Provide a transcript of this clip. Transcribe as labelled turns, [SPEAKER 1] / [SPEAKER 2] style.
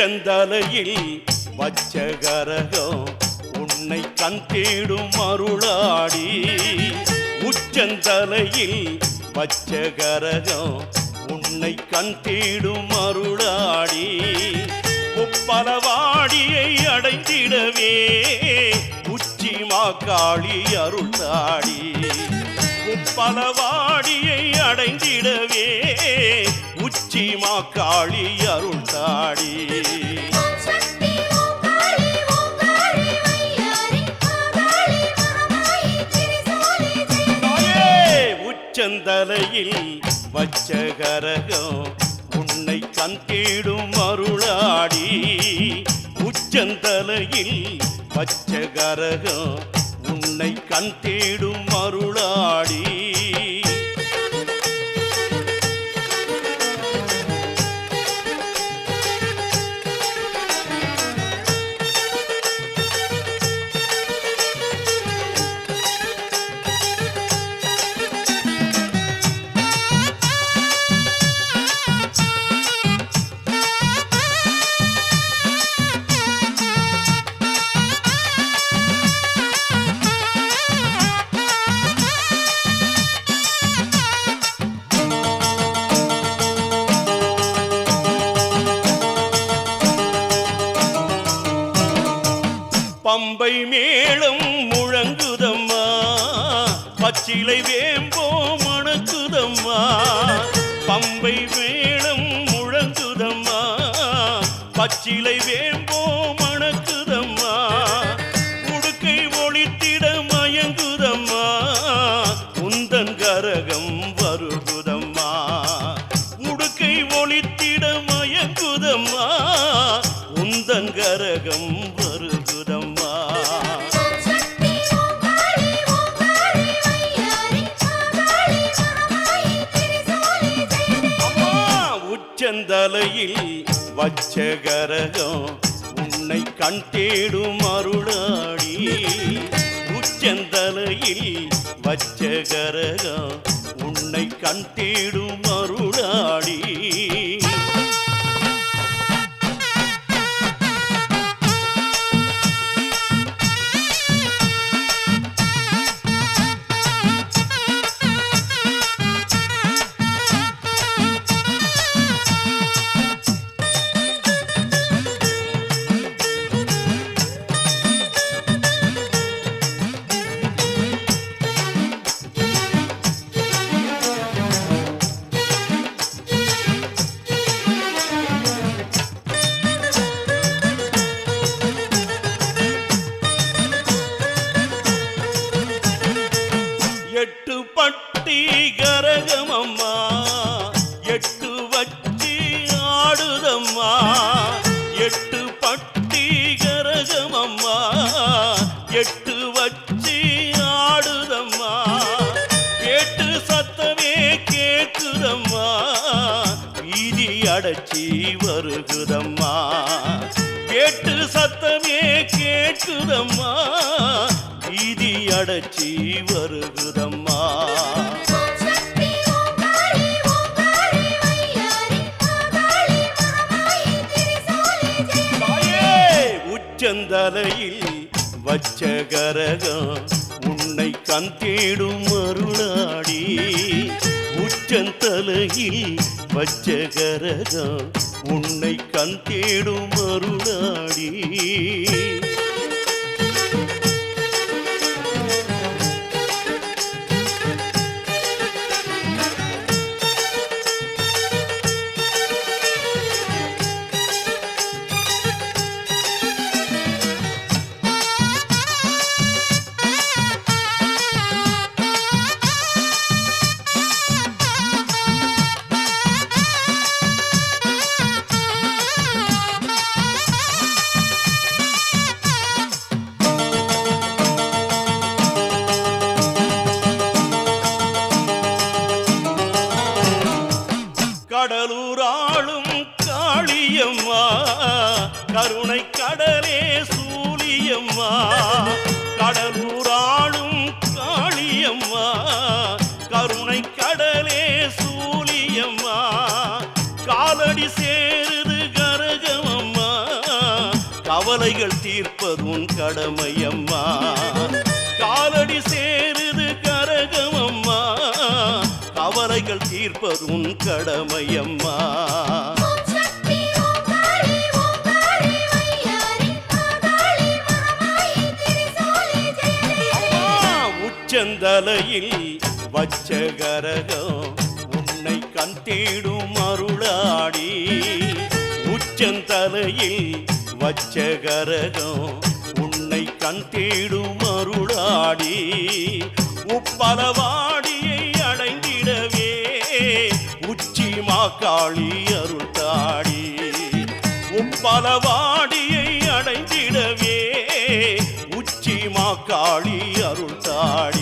[SPEAKER 1] செந்தலையில் வச்ச கரகம் உன்னை கண் தேடும் அருளாடி. உச்சந்தலையில் வச்ச கரகம் உன்னை கண் தேடும் அருளாடி. உப்பலவாடியை அடைந்திடவே உச்சி மாக்காளி அருளாடி உப்பலவாடியை அடைந்திடவே
[SPEAKER 2] மா காளி அருள்
[SPEAKER 1] தாடி. உச்சந்தலையில் வச்ச கரகம் உன்னை கந்தீடும் அருளாடி. உச்சந்தலையில் வச்ச கரகம் உன்னை கந்தீடும் அருளாடி. பம்பை மேளம் முழங்குதம்மா. பச்சிலை வேம்போ மணக்குதம்மா. பம்பை மேளம் முழங்குதம்மா. பச்சிலை வேம்போ மணக்குதம்மா. உடுக்கை ஒளித்திட மயங்குதம்மா. உந்தன் கரகம் வருகுதம்மா. தலையில் வச்ச கரகம் உன்னை கண் தேடும் அருளாடி. உச்சந்தலையில் வச்ச கரகம் உன்னை கண் தேடும் ஆடுதம்மா எட்டு பட்டி கரகம் அம்மா. எட்டு வச்சி ஆடுதம்மா கேட்டு சத்தமே கேட்குதம்மா வீதி அடைச்சி வருகுதம்மா. கேட்டு சத்தமே கேட்குதம்மா வீதி அடைச்சி வருகுதம்மா. தலையில் வச்ச கரகம் உன்னை கண் தேடும் அருளாடி உச்சந்தலையில் வச்ச கரகம் உன்னை கண் தேடும் அருளாடி ஆளும் காளியம்மா. கருணை கடலே சூரியம்மா கடலூர் ஆளும் காளியம்மா. கருணை கடலே சூரியம்மா காலடி சேருது கரகமம்மா. கவலைகள் தீர்ப்பதும் கடமையம்மா.
[SPEAKER 2] ஜெய ஜெய
[SPEAKER 1] அம்மா, உச்சந்தலையில் வச்ச கரகம் உன்னை கண் தேடும் அருளாடி. உச்சந்தலையில் வச்ச கரகம் உன்னை கண் தேடும் அருளாடி. உப்பலவாடியை காளி அருள் தாடி உப்பலவாடியை அடைந்திடவே உச்சி மாக்காளி அருள் தாடி.